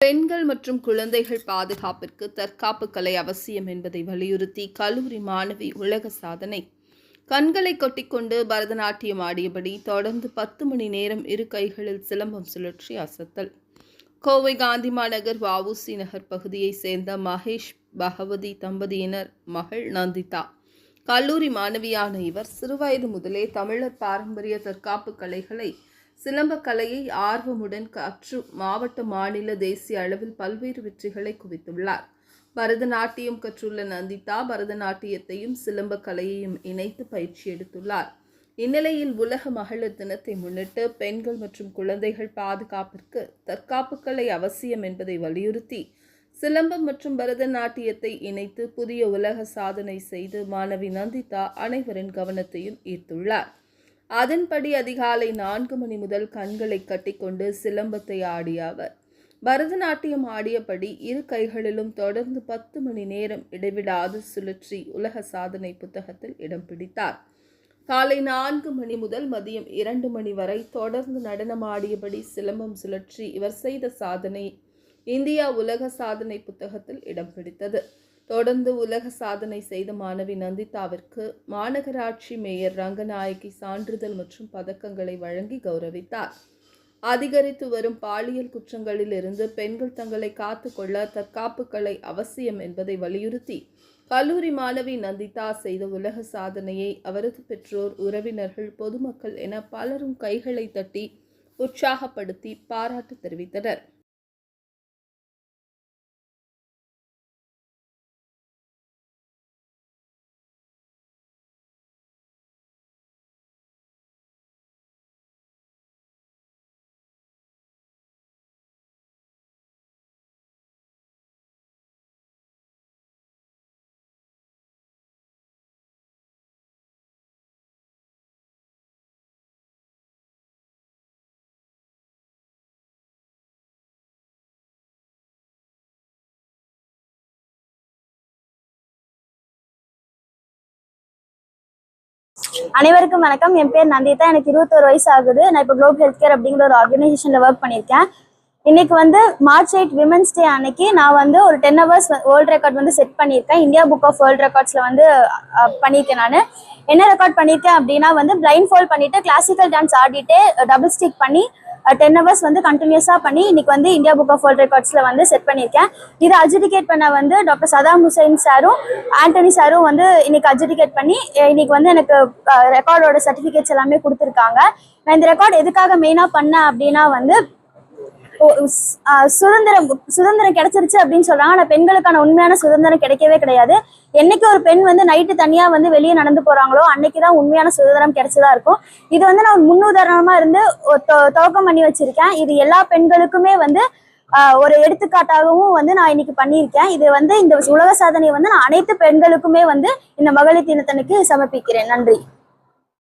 பெண்கள் மற்றும் குழந்தைகள் பாதுகாப்பிற்கு தற்காப்பு கலை அவசியம் என்பதை வலியுறுத்தி கல்லூரி மாணவி உலக சாதனை. கண்களை கொட்டிக்கொண்டு பரதநாட்டியம் ஆடியபடி தொடர்ந்து பத்து மணி நேரம் இரு கைகளில் சிலம்பம் சுழற்றி அசத்தல். கோவை காந்தி மாநகர் வவுசி நகர் பகுதியைச் சேர்ந்த மகேஷ் பகவதி தம்பதியினர் மகள் நந்திதா. கல்லூரி மாணவியான இவர் சிறுவயது முதலே தமிழர் பாரம்பரிய தற்காப்பு கலைகளை சிலம்பக் கலையை ஆர்வமுடன் கற்று மாவட்ட மாநில தேசிய அளவில் பல்வேறு வெற்றிகளை குவித்துள்ளார். பரதநாட்டியம் கற்றுள்ள நந்திதா பரதநாட்டியத்தையும் சிலம்பக் கலையையும் இணைத்து பயிற்சி எடுத்துள்ளார். இந்நிலையில் உலக மகளிர் தினத்தை முன்னிட்டு பெண்கள் மற்றும் குழந்தைகள் பாதுகாப்பிற்கு தற்காப்பு கலை அவசியம் என்பதை வலியுறுத்தி சிலம்பம் மற்றும் பரதநாட்டியத்தை இணைத்து புதிய உலக சாதனை செய்து மாணவி நந்திதா அனைவரின் கவனத்தையும் ஈர்த்துள்ளார். அதன்படி அதிகாலை நான்கு மணி முதல் கண்களை கட்டிக்கொண்டு சிலம்பத்தை ஆடிய அவர். பரதநாட்டியம் ஆடியபடி இரு கைகளிலும் தொடர்ந்து பத்து மணி நேரம் இடைவிடாது சுழற்றி உலக சாதனை புத்தகத்தில் இடம் பிடித்தார். காலை நான்கு மணி முதல் மதியம் இரண்டு மணி வரை தொடர்ந்து நடனமாடியபடி சிலம்பம் சுழற்றி இவர் செய்த சாதனை இந்தியா உலக சாதனை புத்தகத்தில் இடம் பிடித்தது. தொடர்ந்து உலக சாதனை செய்த மாணவி நந்திதாவிற்கு மாநகராட்சி மேயர் ரங்கநாயகி சான்றிதழ் மற்றும் பதக்கங்களை வழங்கி கௌரவித்தார். அதிகரித்து வரும் பாலியல் குற்றங்களில் இருந்து பெண்கள் தங்களை காத்துக்கொள்ள தற்காப்பு அவசியம் என்பதை வலியுறுத்தி கல்லூரி மாணவி நந்திதா செய்த உலக சாதனையை அவரது பெற்றோர் உறவினர்கள் பொதுமக்கள் என பலரும் கைகளை தட்டி உற்சாகப்படுத்தி பாராட்டு தெரிவித்தனர். அனைவருக்கும் வணக்கம். என் பேர் நந்திதா. எனக்கு இருபத்தோரு வயசு ஆகுது நான் இப்போ குளோபல் ஹெல்த் கேர் அப்படிங்கிற ஒரு ஆர்கனைசேஷன்ல ஒர்க் பண்ணியிருக்கேன். இன்னைக்கு வந்து மார்ச் எயிட் விமன்ஸ் டே அன்னைக்கு நான் வந்து ஒரு டென் ஹவர்ஸ் வேர்ல்ட் ரெக்கார்ட் வந்து செட் பண்ணியிருக்கேன். இந்தியா புக் ஆஃப் வேர்ல்ட் ரெக்கார்ட்ஸில் வந்து பண்ணியிருக்கேன் நான். என்ன ரெக்கார்ட் பண்ணியிருக்கேன் அப்படின்னா வந்து பிளைண்ட் ஃபால் பண்ணிட்டு கிளாசிக்கல் டான்ஸ் ஆடிட்டு டபுள் ஸ்டிக் பண்ணி டென் ஹவர்ஸ் வந்து கண்டினியூஸாக பண்ணி இன்னைக்கு வந்து இந்தியா புக் ஆஃப் வேர்ல்ட் ரெக்கார்ட்ஸில் வந்து செட் பண்ணியிருக்கேன். இதை அஜுடிகேட் பண்ண வந்து டாக்டர் சதாம் ஹுசைன் சாரும் ஆண்டனி சாரும் வந்து இன்னைக்கு அஜுடிகேட் பண்ணி இன்னைக்கு வந்து எனக்கு ரெக்கார்டோட சர்டிஃபிகேட்ஸ் எல்லாமே கொடுத்துருக்காங்க. நான் இந்த ரெக்கார்ட் எதுக்காக மெயினாக பண்ணேன் அப்படின்னா வந்து சுதந்திரம் சுதந்திரம் கிடைச்சிருச்சு அப்படின்னு சொல்றாங்க. ஆனா பெண்களுக்கான உண்மையான சுதந்திரம் கிடைக்கவே கிடையாது. என்னைக்கு ஒரு பெண் வந்து நைட்டு தனியா வந்து வெளியே நடந்து போறாங்களோ அன்னைக்கு தான் உண்மையான சுதந்திரம் கிடைச்சதா இருக்கும். இது வந்து நான் முன்னுதாரணமா இருந்து துவக்கம் பண்ணி வச்சிருக்கேன். இது எல்லா பெண்களுக்குமே வந்து ஒரு எடுத்துக்காட்டாகவும் வந்து நான் இன்னைக்கு பண்ணியிருக்கேன். இது வந்து இந்த உலக சாதனையை வந்து நான் அனைத்து பெண்களுக்குமே வந்து இந்த மகளிர் தினத்தனுக்கு சமர்ப்பிக்கிறேன். நன்றி.